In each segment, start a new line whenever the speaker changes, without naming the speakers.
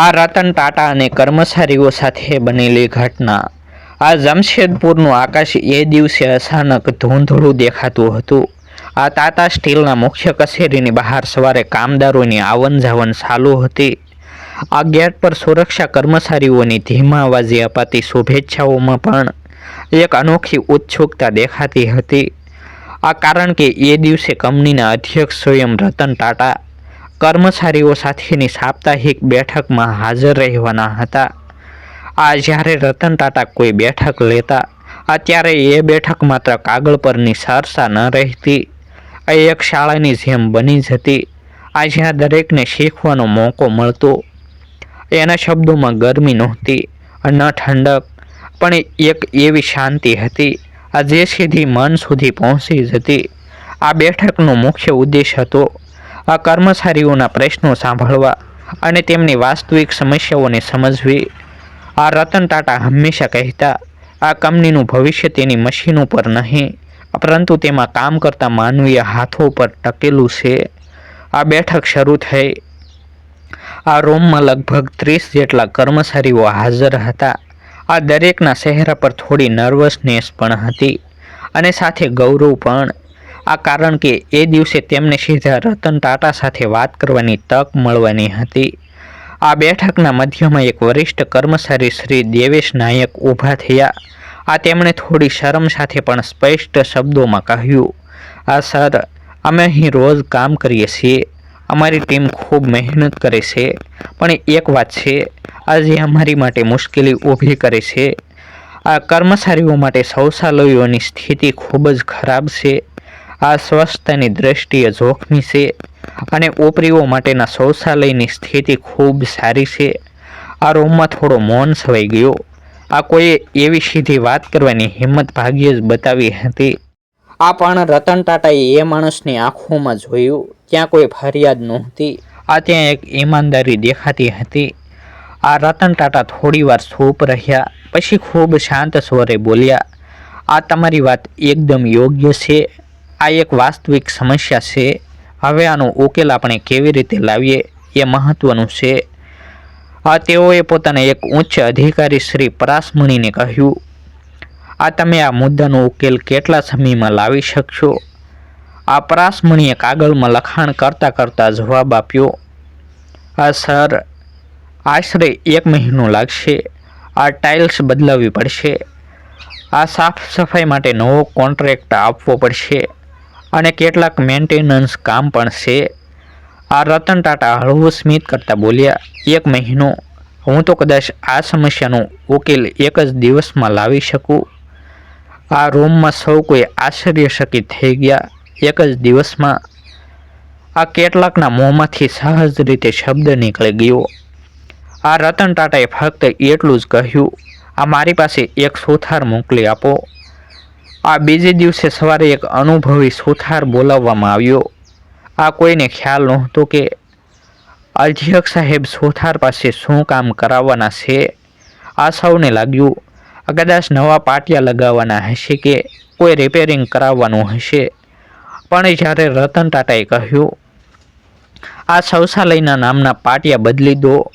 આ રતન ટાટા અને કર્મચારીઓ સાથે બનેલી ઘટના. આ જમશેદપુરનું આકાશ એ દિવસે અચાનક ધૂંધળું દેખાતું હતું. આ તાતા સ્ટીલના મુખ્ય કચેરીની બહાર સવારે કામદારોની આવન જાવન ચાલુ હતી. આ ગેટ પર સુરક્ષા કર્મચારીઓની ધીમા અવાજે અપાતી શુભેચ્છાઓમાં પણ એક અનોખી ઉત્સુકતા દેખાતી હતી. આ કારણ કે એ દિવસે કંપનીના અધ્યક્ષ સ્વયં રતન ટાટા કર્મચારીઓ સાથેની સાપ્તાહિક બેઠકમાં હાજર રહેવાના હતા. આ જ્યારે રતન ટાટા કોઈ બેઠક લેતા, અત્યારે એ બેઠક માત્ર કાગળ પરની ચર્ચા ન રહેતી. આ એક શાળાની જેમ બની જતી. આ જ્યાં દરેકને શીખવાનો મોકો મળતો. એના શબ્દોમાં ગરમી નહોતી, ન ઠંડક, પણ એક એવી શાંતિ હતી. આ જે સીધી મન સુધી પહોંચી જતી. આ બેઠકનો મુખ્ય ઉદ્દેશ હતો આ કર્મચારીઓના પ્રશ્નો સાંભળવા અને તેમની વાસ્તવિક સમસ્યાઓને સમજવી આ રતન ટાટા હંમેશા કહેતા, આ કંપનીનું ભવિષ્ય તેની મશીનો પર નહીં, પરંતુ તેમાં કામ કરતા માનવીય હાથો પર ટકેલું છે. આ બેઠક શરૂ થઈ. આ રૂમમાં લગભગ ત્રીસ જેટલા કર્મચારીઓ હાજર હતા. આ દરેકના ચહેરા પર થોડી નર્વસનેસ પણ હતી અને સાથે ગૌરવ પણ. આ કારણ કે એ દિવસે તેમને સીધા રતન ટાટા સાથે વાત કરવાની તક મળવાની હતી. આ બેઠકના મધ્યમાં એક વરિષ્ઠ કર્મચારી શ્રી દેવેશ નાયક ઊભા થયા. આ તેમણે થોડી શરમ સાથે પણ સ્પષ્ટ શબ્દોમાં કહ્યું આ સર, અમે અહીં રોજ કામ કરીએ છીએ. અમારી ટીમ ખૂબ મહેનત કરે છે. પણ એક વાત છે, આજે અમારી માટે મુશ્કેલી ઊભી કરે છે. આ કર્મચારીઓ માટે શૌચાલયોની સ્થિતિ ખૂબ જ ખરાબ છે. આ સ્વસ્થની દ્રષ્ટિએ જોખમી છે અને ઓપરીઓ માટેના શૌચાલયની સ્થિતિ ખૂબ સારી છે. આ રૂમમાં થોડો મૌન છવાઈ ગયો. આ કોઈએ એવી સીધી વાત કરવાની હિંમત ભાગ્યે જ બતાવી હતી. આ પણ રતન ટાટાએ એ માણસની આંખોમાં જોયું. ત્યાં કોઈ ફરિયાદ નહોતી. આ ત્યાં એક ઈમાનદારી દેખાતી હતી. આ રતન ટાટા થોડી વાર ચૂપ રહ્યા, પછી ખૂબ શાંત સ્વરે બોલ્યા, આ તમારી વાત એકદમ યોગ્ય છે. આ એક વાસ્તવિક સમસ્યા છે. હવે આનો ઉકેલ આપણે કેવી રીતે લાવીએ એ મહત્વનું છે. આ તેઓએ પોતાના એક ઉચ્ચ અધિકારી શ્રી પરાસમણીને કહ્યું, આ તમે આ મુદ્દાનો ઉકેલ કેટલા સમયમાં લાવી શકશો? આ પરાસમણીએ કાગળમાં લખાણ કરતાં કરતાં જવાબ આપ્યો, આ સર, આશરે એક મહિનો લાગશે. આ ટાઇલ્સ બદલાવવી પડશે. આ સાફ સફાઈ માટે નવો કોન્ટ્રાક્ટ આપવો પડશે. અને કેટલાક મેન્ટેનન્સ કામ પણ છે. આ રતન ટાટા હળવું સ્મિત કરતાં બોલ્યા, એક મહિનો, હું તો કદાચ આ સમસ્યાનો ઉકેલ એક જ દિવસમાં લાવી શકું? આ રૂમમાં સૌ કોઈ આશ્ચર્યશકી થઈ ગયા, એક જ દિવસમાં? આ કેટલાકના મોંમાંથી સહજ રીતે શબ્દ નીકળી ગયો. આ રતન ટાટાએ ફક્ત એટલું જ કહ્યું, આ મારી પાસે એક સોથાર મોકલી આપો. આ બીજે દિવસે સવારે એક અનુભવી સુથાર બોલાવવામાં આવ્યો. આ કોઈને ખ્યાલ નહોતો કે અધ્યક્ષ સાહેબ સુથાર પાસે શું કામ કરાવવાના છે? આ સૌને લાગ્યું, કદાચ નવા પાટિયા લગાવવાના હશે કે કોઈ રિપેરિંગ કરાવવાનું હશે. પણ જ્યારે રતન ટાટાએ કહ્યું, આ શૌચાલયના નામના પાટિયા બદલી દો.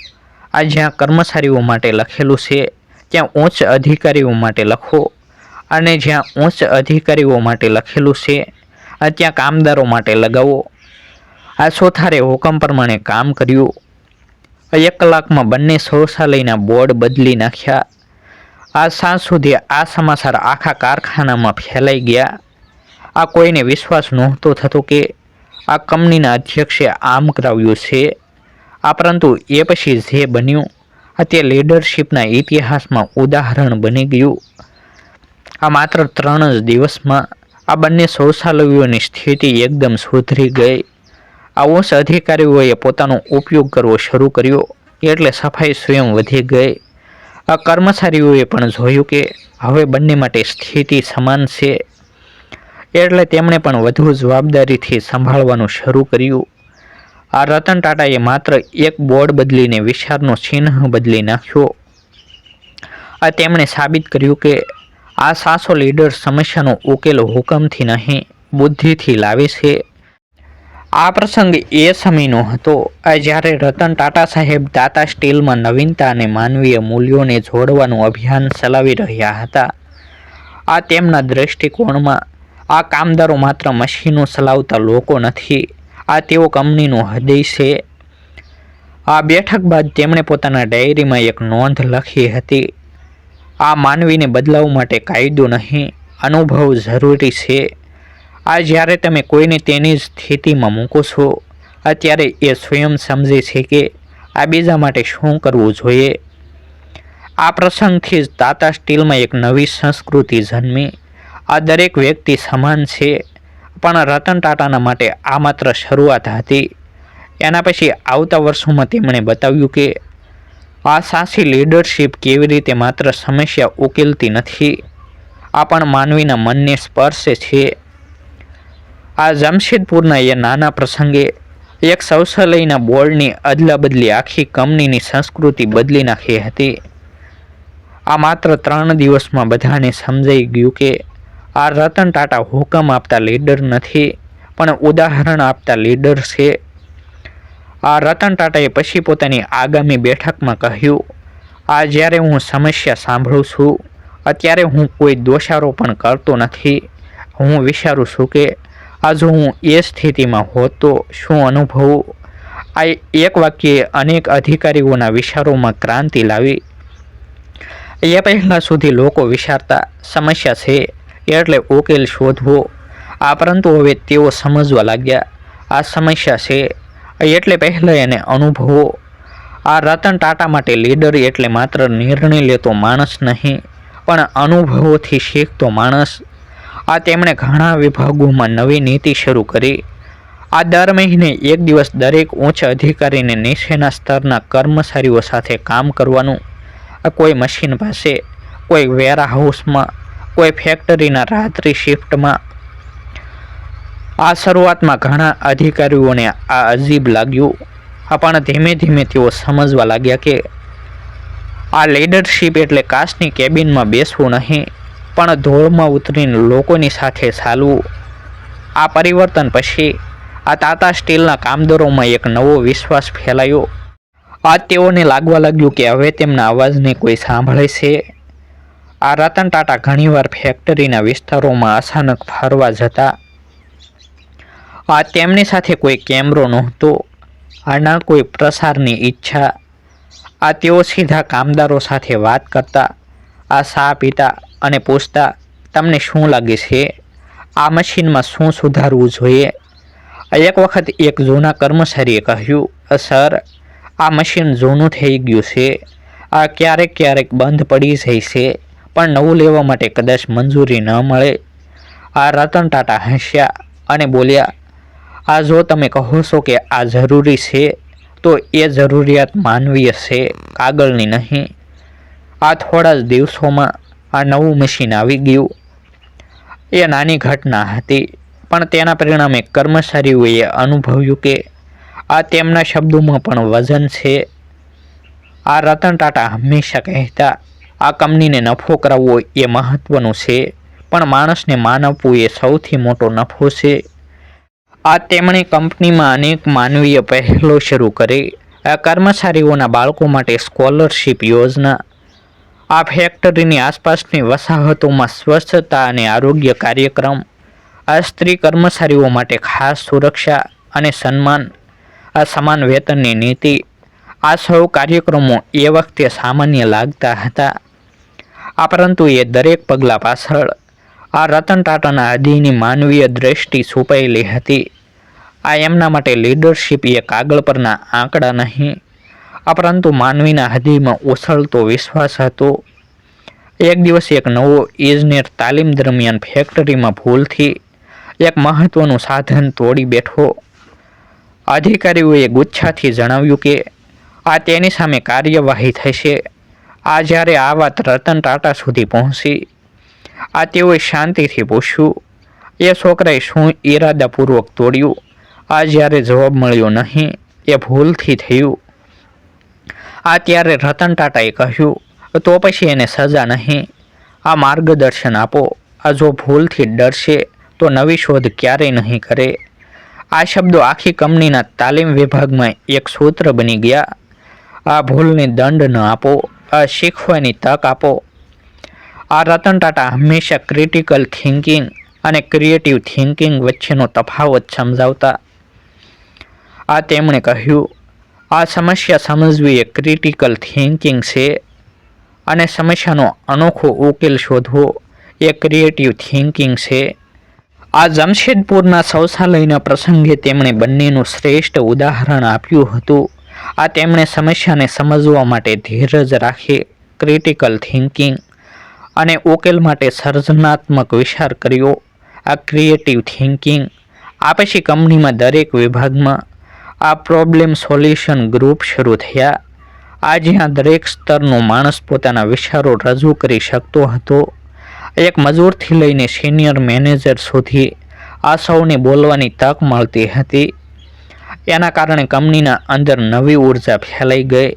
આ જ્યાં કર્મચારીઓ માટે લખેલું છે, ત્યાં ઉચ્ચ અધિકારીઓ માટે લખો. અને જ્યાં ઉચ્ચ અધિકારીઓ માટે લખેલું છે આ ત્યાં કામદારો માટે લગાવો. આ સોથારે હુકમ પ્રમાણે કામ કર્યું. એક કલાકમાં બંને શૌચાલયના બોર્ડ બદલી નાખ્યા. આ સાંજ સુધી આ સમાચાર આખા કારખાનામાં ફેલાઈ ગયા. આ કોઈને વિશ્વાસ નહોતો થતો કે આ કંપનીના અધ્યક્ષે આમ કરાવ્યું છે. આ પરંતુ એ પછી જે બન્યું, તે લીડરશિપના ઇતિહાસમાં ઉદાહરણ બની ગયું. આ માત્ર ત્રણ જ દિવસમાં આ બંને શૌચાલયોની સ્થિતિ એકદમ સુધરી ગઈ. આ ઓસ અધિકારીઓએ પોતાનો ઉપયોગ કરવો શરૂ કર્યો એટલે સફાઈ સ્વયં વધી ગઈ. આ કર્મચારીઓએ પણ જોયું કે હવે બંને માટે સ્થિતિ સમાન છે એટલે તેમણે પણ વધુ જવાબદારીથી સંભાળવાનું શરૂ કર્યું. આ રતન ટાટાએ માત્ર એક બોર્ડ બદલીને વિશાળનો ચિહ્ન બદલી નાખ્યો. આ તેમણે સાબિત કર્યું કે આ સાસો લીડર સમસ્યાનો ઉકેલ હુકમથી નહીં, બુદ્ધિથી લાવે છે. આ પ્રસંગ એ સમયનો હતો જ્યારે રતન ટાટા સાહેબ ટાટા સ્ટીલમાં નવીનતા અને માનવીય મૂલ્યોને જોડવાનું અભિયાન ચલાવી રહ્યા હતા. આ તેમના દ્રષ્ટિકોણમાં, આ કામદારો માત્ર મશીનો ચલાવતા લોકો નથી, આ તેઓ કંપનીનું હૃદય છે. આ બેઠક બાદ તેમણે પોતાના ડાયરીમાં એક નોંધ લખી હતી. આ માનવીને બદલાવ માટે કાયદો નહીં, અનુભવ જરૂરી છે. આ જ્યારે તમે કોઈને તેની સ્થિતિમાં મૂકો છો, અત્યારે એ સ્વયં સમજે છે કે આ બીજા માટે શું કરવું જોઈએ. આ પ્રસંગથી જ તાતા સ્ટીલમાં એક નવી સંસ્કૃતિ જન્મી. આ દરેક વ્યક્તિ સમાન છે, પણ રતન ટાટાના માટે આ માત્ર શરૂઆત હતી. એના પછી આવતા વર્ષોમાં તેમણે બતાવ્યું કે આ સાચી લીડરશિપ કેવી રીતે માત્ર સમસ્યા ઉકેલતી નથી? આ પણ માનવીના મનને સ્પર્શે છે. આ જમશેદપુરના એ નાના પ્રસંગે એક શૌચાલયના બોર્ડની અદલા બદલી આખી કંપનીની સંસ્કૃતિ બદલી નાખી હતી. આ માત્ર ત્રણ દિવસમાં બધાને સમજાઈ ગયું કે આ રતન ટાટા હુકમ આપતા લીડર નથી, પણ ઉદાહરણ આપતા લીડર છે. આ રતન ટાટાએ પછી પોતાની આગામી બેઠકમાં કહ્યું, આ જ્યારે હું સમસ્યા સાંભળું છું, અત્યારે હું કોઈ દોષારોપણ કરતો નથી. હું વિચારું છું કે આ જો હું એ સ્થિતિમાં હોત તો શું અનુભવું? આ એક વાક્યે અનેક અધિકારીઓના વિચારોમાં ક્રાંતિ લાવી. એ પહેલાં સુધી લોકો વિચારતા, સમસ્યા છે, એટલે ઉકેલ શોધવો. આ પરંતુ હવે તેઓ સમજવા લાગ્યા, આ સમસ્યા છે એટલે પહેલાં એને અનુભવો. આ રતન ટાટા માટે લીડર એટલે માત્ર નિર્ણય લેતો માણસ નહીં, પણ અનુભવોથી શીખતો માણસ. આ તેમણે ઘણા વિભાગોમાં નવી નીતિ શરૂ કરી. આ દર મહિને એક દિવસ દરેક ઉચ્ચ અધિકારીને નીચેના સ્તરના કર્મચારીઓ સાથે કામ કરવાનું. કોઈ મશીન પાસે, કોઈ વેરહાઉસમાં, કોઈ ફેક્ટરીના રાત્રિ શિફ્ટમાં આ શરૂઆતમાં ઘણા અધિકારીઓને આ અજીબ લાગ્યું, પણ ધીમે ધીમે તેઓ સમજવા લાગ્યા કે આ લીડરશીપ એટલે કાચની કેબિનમાં બેસવું નહીં, પણ ધોળમાં ઉતરીને લોકોની સાથે ચાલવું. આ પરિવર્તન પછી આ તાતા સ્ટીલના કામદારોમાં એક નવો વિશ્વાસ ફેલાયો. આ તેઓને લાગવા લાગ્યું કે હવે તેમના અવાજને કોઈ સાંભળે છે. આ રતન ટાટા ઘણીવાર ફેક્ટરીના વિસ્તારોમાં અચાનક ફરવા જતા તેમની સાથે કોઈ કેમેરો નહોતો, આના કોઈ પ્રસારની ઈચ્છા. આ તેઓ સીધા કામદારો સાથે વાત કરતા, આ સા પીતા અને પૂછતા, તમને શું લાગે છે? આ મશીનમાં શું સુધારવું જોઈએ? એક વખત એક જૂના કર્મચારીએ કહ્યું, સર, આ મશીન જૂનું થઈ ગયું છે. આ ક્યારેક ક્યારેક બંધ પડી જાય છે, પણ નવું લેવા માટે કદાચ મંજૂરી ન મળે. આ રતન ટાટા હસ્યા અને બોલ્યા આ જો તમે કહો છો કે આ જરૂરી છે, તો એ જરૂરિયાત માનવીય છે, કાગળની નહીં. આ થોડા જ દિવસોમાં આ નવું મશીન આવી ગયું. એ નાની ઘટના હતી, પણ તેના પરિણામે કર્મચારીઓએ અનુભવ્યું કે આ તેમના શબ્દોમાં પણ વજન છે. આ રતન ટાટા હંમેશા કહેતા, આ કંપનીને નફો કરાવવો એ મહત્ત્વનું છે, પણ માણસને માન આપવું એ સૌથી મોટો નફો છે. આ તેમણે કંપનીમાં અનેક માનવીય પહેલો શરૂ કરી. આ કર્મચારીઓના બાળકો માટે સ્કોલરશિપ યોજના. આ ફેક્ટરીની આસપાસની વસાહતોમાં સ્વચ્છતા અને આરોગ્ય કાર્યક્રમ. આ સ્ત્રી કર્મચારીઓ માટે ખાસ સુરક્ષા અને સન્માન. આ સમાન વેતનની નીતિ. આ સૌ કાર્યક્રમો એ વખતે સામાન્ય લાગતા હતા. આ પરંતુ એ દરેક પગલાં પાછળ આ રતન ટાટાના હૃદયની માનવીય દ્રષ્ટિ છુપાયેલી હતી. આ એમના માટે લીડરશિપ એ કાગળ પરના આંકડા નહીં. આ પરંતુ માનવીના હૃદયમાં ઉછળતો વિશ્વાસ હતો. એક દિવસ એક નવો ઇજનેર તાલીમ દરમિયાન ફેક્ટરીમાં ભૂલથી એક મહત્ત્વનું સાધન તોડી બેઠો. અધિકારીઓએ ગુચ્છાથી જણાવ્યું કે, આ તેની સામે કાર્યવાહી થશે. આ જ્યારે આ વાત રતન ટાટા સુધી પહોંચી આ તેઓએ શાંતિથી પૂછ્યું, એ છોકરાએ શું ઈરાદાપૂર્વક તોડ્યું? આ જ્યારે જવાબ મળ્યો નહીં, એ ભૂલથી થયું. આ ત્યારે રતન ટાટાએ કહ્યું, તો પછી એને સજા નહીં. આ માર્ગદર્શન આપો. આ જો ભૂલથી ડરશે, તો નવી શોધ ક્યારેય નહીં કરે. આ શબ્દો આખી કંપનીના તાલીમ વિભાગમાં એક સૂત્ર બની ગયા. આ ભૂલને દંડ ન આપો. આ શીખવાની તક આપો. આ રતન ટાટા હંમેશા ક્રિટિકલ થિંકિંગ અને ક્રિએટિવ થિંકિંગ વચ્ચેનો તફાવત સમજાવતા. આ તેમણે કહ્યું, આ સમસ્યા સમજવી એ ક્રિટિકલ થિંકિંગ છે અને સમસ્યાનો અનોખો ઉકેલ શોધવો એ ક્રિએટિવ થિંકિંગ છે. આ જમશેદપુરના શૌચાલયના પ્રસંગે તેમણે બંનેનું શ્રેષ્ઠ ઉદાહરણ આપ્યું હતું. આ તેમણે સમસ્યાને સમજવા માટે ધીરજ રાખી ક્રિટિકલ થિંકિંગ અને ઉકેલ માટે સર્જનાત્મક વિચાર કર્યો. આ ક્રિએટિવ થિંકિંગ આ પછી કંપનીમાં દરેક વિભાગમાં. આ પ્રોબ્લેમ સોલ્યુશન ગ્રુપ શરૂ થયા. આ જ્યાં દરેક સ્તરનો માણસ પોતાના વિચારો રજૂ કરી શકતો હતો. એક મજૂરથી લઈને સિનિયર મેનેજર સુધી આ સૌને બોલવાની તક મળતી હતી. એના કારણે કંપનીના અંદર નવી ઊર્જા ફેલાઈ ગઈ.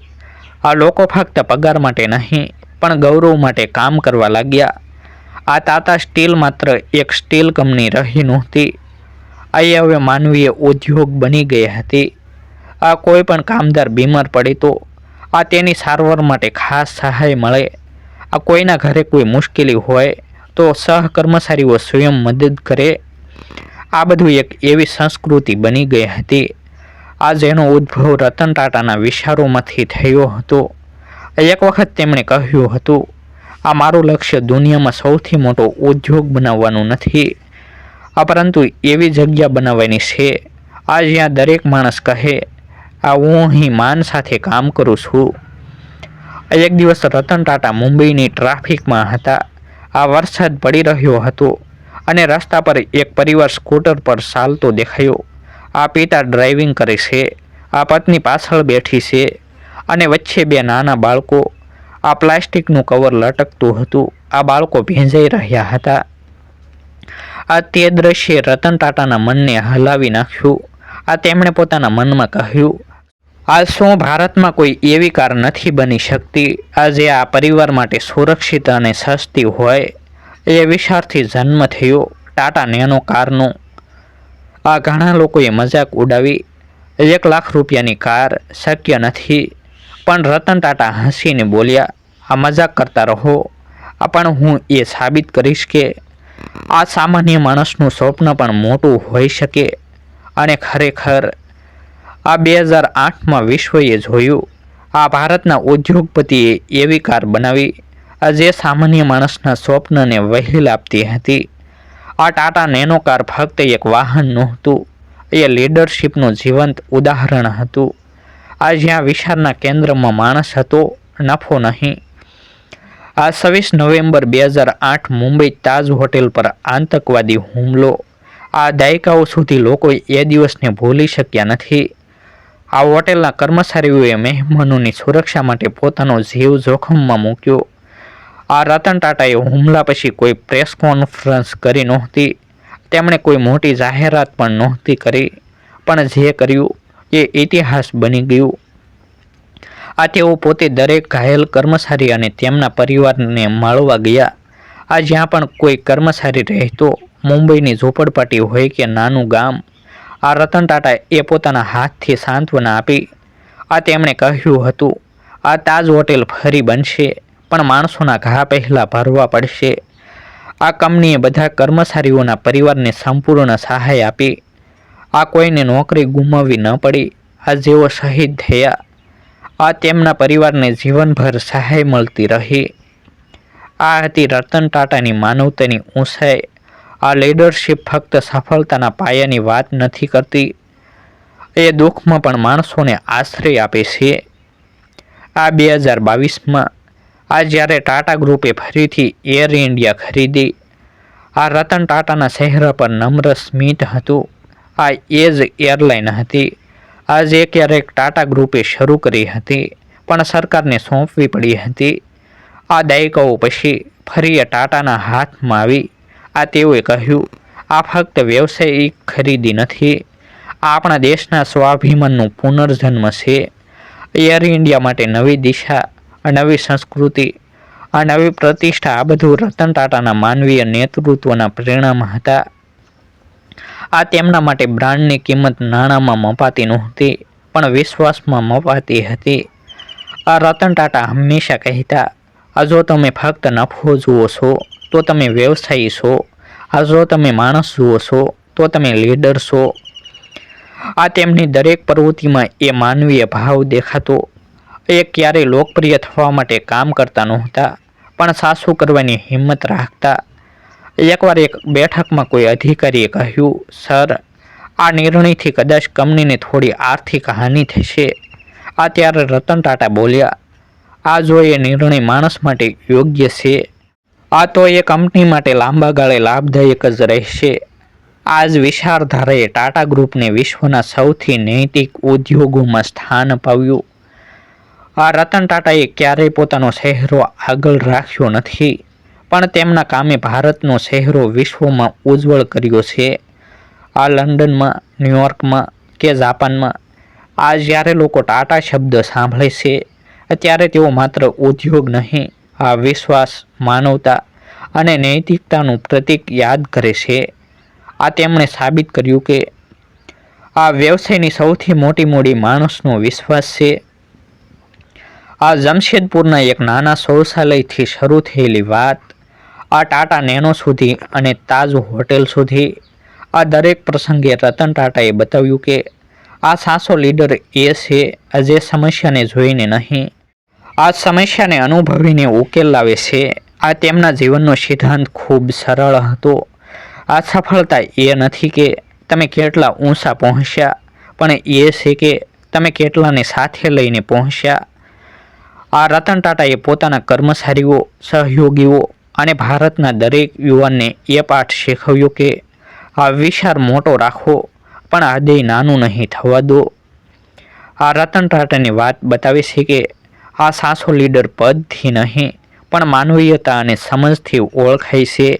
આ લોકો ફક્ત પગાર માટે નહીં પણ ગૌરવ માટે કામ કરવા લાગ્યા. આ તાતા સ્ટીલ માત્ર એક સ્ટીલ કંપની રહી નહોતી. અહીં હવે માનવીય ઉદ્યોગ બની ગઈ હતી. આ કોઈ પણ કામદાર બીમાર પડે તો આ તેની સારવાર માટે ખાસ સહાય મળે. આ કોઈના ઘરે કોઈ મુશ્કેલી હોય તો સહકર્મચારીઓ સ્વયં મદદ કરે. આ બધું એક એવી સંસ્કૃતિ બની ગઈ હતી. આ જેનો ઉદ્ભવ રતન ટાટાના વિચારોમાંથી થયો હતો. એક વખત તેમણે કહ્યું હતું, આ મારું લક્ષ્ય દુનિયામાં સૌથી મોટો ઉદ્યોગ બનાવવાનું નથી. આ પરંતુ એવી જગ્યા બનાવવાની છે. આ જ્યાં દરેક માણસ કહે, આ હું અહીં માન સાથે કામ કરું છું એક દિવસ રતન ટાટા મુંબઈની ટ્રાફિકમાં હતા. આ વરસાદ પડી રહ્યો હતો અને રસ્તા પર એક પરિવાર સ્કૂટર પર ચાલતો દેખાયો. આ પિતા ડ્રાઇવિંગ કરે છે. આ પત્ની પાછળ બેઠી છે. અને વચ્ચે બે નાના બાળકો આ પ્લાસ્ટિકનું કવર લટકતું હતું. આ બાળકો ભીંજાઈ રહ્યા હતા. આ તે દ્રશ્ય રતન ટાટાના મનને હલાવી નાખ્યું. આ તેમણે પોતાના મનમાં કહ્યું, આ શું ભારતમાં કોઈ એવી કાર નથી બની શકતી? આજે આ પરિવાર માટે સુરક્ષિત અને સસ્તી હોય, એ વિચારથી જન્મ થયો. ટાટા નેનો કારનો. આ ઘણા લોકોએ મજાક ઉડાવી. એક લાખ રૂપિયાની કાર શક્ય નથી. પણ રતન ટાટા હસીને બોલ્યા, આ મજાક કરતા રહો. આ પણ હું એ સાબિત કરીશ કે આ સામાન્ય માણસનું સ્વપ્ન પણ મોટું હોઈ શકે. અને ખરેખર, આ બે હજાર આઠમાં વિશ્વએ જોયું, આ ભારતના ઉદ્યોગપતિએ એવી કાર બનાવી, આ જે સામાન્ય માણસના સ્વપ્નને વહેલ આપતી હતી. આ ટાટા નેનો કાર ફક્ત એક વાહન નહોતું, એ લીડરશીપનું જીવંત ઉદાહરણ હતું. આ જ્યાં વિશાળના કેન્દ્રમાં માણસ હતો, નફો નહીં. આ છવ્વીસ નવેમ્બર બે હજાર આઠ મુંબઈ તાજ હોટેલ પર આતંકવાદી હુમલો. આ દાયકાઓ સુધી લોકો એ દિવસને ભૂલી શક્યા નથી. આ હોટેલના કર્મચારીઓએ મહેમાનોની સુરક્ષા માટે પોતાનો જીવ જોખમમાં મૂક્યો. આ રતન ટાટાએ હુમલા પછી કોઈ પ્રેસ કોન્ફરન્સ કરી નહોતી. તેમણે કોઈ મોટી જાહેરાત પણ નહોતી કરી. પણ જે કર્યું એ ઇતિહાસ બની ગયું. આ તેઓ પોતે દરેક ઘાયલ કર્મચારી અને તેમના પરિવારને મળવા ગયા. આ જ્યાં પણ કોઈ કર્મચારી રહેતો, મુંબઈની ઝોપડપાટી હોય કે નાનું ગામ, આ રતન ટાટા એ પોતાના હાથથી સાંત્વના આપી. આ તેમણે કહ્યું હતું, આ તાજ હોટેલ ફરી બનશે, પણ માણસોના ઘા પહેલાં ભરવા પડશે. આ કંપનીએ બધા કર્મચારીઓના પરિવારને સંપૂર્ણ સહાય આપી. આ કોઈને નોકરી ગુમાવવી ન પડી. આ જેઓ શહીદ થયા, આ તેમના પરિવારને જીવનભર સહાય મળતી રહી. આ હતી રતન ટાટાની માનવતાની ઊંચાઈ. આ લીડરશીપ ફક્ત સફળતાના પાયાની વાત નથી કરતી. એ દુઃખમાં પણ માણસોને આશ્રય આપે છે. આ બે હજાર બાવીસમાં, આ જ્યારે ટાટા ગ્રુપે ફરીથી એર ઇન્ડિયા ખરીદી, આ રતન ટાટાના ચહેરા પર નમ્ર સ્મિત હતું. આ એ જ એરલાઇન હતી. આ જે ક્યારેક ટાટા ગ્રુપે શરૂ કરી હતી, પણ સરકારને સોંપવી પડી હતી. આ દાયકાઓ પછી ફરી ટાટાના હાથમાં આવી. આ તેઓએ કહ્યું, આ ફક્ત વ્યવસાયિક ખરીદી નથી, આ આપણા દેશના સ્વાભિમાનનું પુનર્જન્મ છે. એર ઇન્ડિયા માટે નવી દિશા, નવી સંસ્કૃતિ, આ નવી પ્રતિષ્ઠા આ બધું રતન ટાટાના માનવીય નેતૃત્વના પરિણામ હતા. આ તેમના માટે બ્રાન્ડની કિંમત નાણાંમાં મપાતી નહોતી, પણ વિશ્વાસમાં મપાતી હતી. આ રતન ટાટા હંમેશા કહેતા, આ જો તમે ફક્ત નફો જુઓ છો, તો તમે વ્યવસાયી છો. આ જો તમે માણસ જુઓ છો, તો તમે લીડર છો. આ તેમની દરેક પ્રવૃત્તિમાં એ માનવીય ભાવ દેખાતો. એ ક્યારેય લોકપ્રિય થવા માટે કામ કરતા નહોતા, પણ સાસુ કરવાની હિંમત રાખતા એકવાર એક બેઠકમાં કોઈ અધિકારીએ કહ્યું, સર, આ નિર્ણયથી કદાચ કંપનીને થોડી આર્થિક હાનિ થશે. આ ત્યારે રતન ટાટા બોલ્યા, આ જો એ નિર્ણય માણસ માટે યોગ્ય છે, આ તો એ કંપની માટે લાંબા ગાળે લાભદાયક જ રહેશે. આજ વિચારધારાએ ટાટા ગ્રુપને વિશ્વના સૌથી નૈતિક ઉદ્યોગોમાં સ્થાન અપાવ્યું. આ રતન ટાટાએ ક્યારેય પોતાનો ચહેરો આગળ રાખ્યો નથી. પણ તેમના કામે ભારતનો ચહેરો વિશ્વમાં ઉજ્જવળ કર્યો છે. આ લંડનમાં, ન્યુયોર્કમાં કે જાપાનમાં? આ જ્યારે લોકો ટાટા શબ્દ સાંભળે છે ત્યારે તેઓ માત્ર ઉદ્યોગ નહીં, આ વિશ્વાસ, માનવતા અને નૈતિકતાનું પ્રતીક યાદ કરે છે. આ તેમણે સાબિત કર્યું કે આ વ્યવસાયની સૌથી મોટી મોટી માણસનો વિશ્વાસ છે. આ જમશેદપુરના એક નાના શૌચાલયથી શરૂ થયેલી વાત આ ટાટા નેનો સુધી અને તાજ હોટેલ સુધી આ દરેક પ્રસંગે રતન ટાટાએ બતાવ્યું કે આ સાસો લીડર એ છે, જે સમસ્યાને જોઈને નહીં. આ સમસ્યાને અનુભવીને ઉકેલ લાવે છે. આ તેમના જીવનનો સિદ્ધાંત ખૂબ સરળ હતો. આ સફળતા એ નથી કે તમે કેટલા ઊંચા પહોંચ્યા, પણ એ છે કે તમે કેટલાને સાથે લઈને પહોંચ્યા. આ રતન ટાટાએ પોતાના કર્મચારીઓ, સહયોગીઓ અને ભારતના દરેક યુવાનને એ પાઠ શીખવ્યો કે, આ વિચાર મોટો રાખો, પણ હૃદય નાનું નહીં થવા દો. આ રતન ટાટાની વાત બતાવે છે કે, આ સાસો લીડર પદથી નહીં, પણ માનવીયતા અને સમજથી ઓળખાય છે.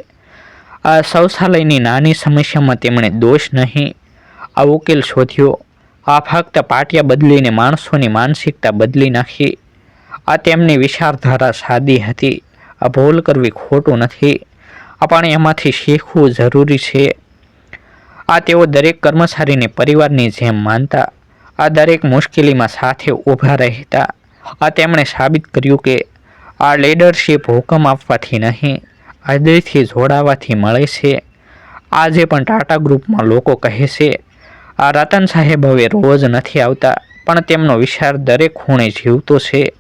આ શૌચાલયની નાની સમસ્યામાં તેમણે દોષ નહીં. આ ઉકેલ શોધ્યો, આ ફક્ત પાટિયા બદલીને માણસોની માનસિકતા બદલી નાખી. આ તેમની વિચારધારા સાદી હતી. આ ભૂલ કરવી ખોટું નથી. આપણે એમાંથી શીખવું જરૂરી છે. આ તેઓ દરેક કર્મચારીને પરિવારની જેમ માનતા, આ દરેક મુશ્કેલીમાં સાથે ઊભા રહેતા. આ તેમણે સાબિત કર્યું કે આ લીડરશીપ હુકમ આપવાથી નહીં, હૃદયથી જોડાવાથી મળે છે. આજે પણ ટાટા ગ્રુપમાં લોકો કહે છે, આ રતન સાહેબ હવે રોજ નથી આવતા, પણ તેમનો વિચાર દરેક ખૂણે જીવતો છે.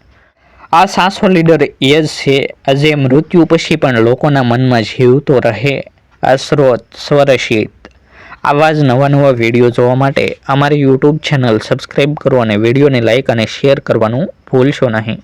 આ સાસો લીડર એ જ છે. જે મૃત્યુ પછી પણ લોકોના મનમાં જીવતો રહે. આ સ્રોત સ્વરશીત આવા જ નવા નવા વીડિયો જોવા માટે અમારી યુટ્યુબ ચેનલ સબસ્ક્રાઈબ કરો અને વિડીયોને લાઇક અને શેર કરવાનું ભૂલશો નહીં.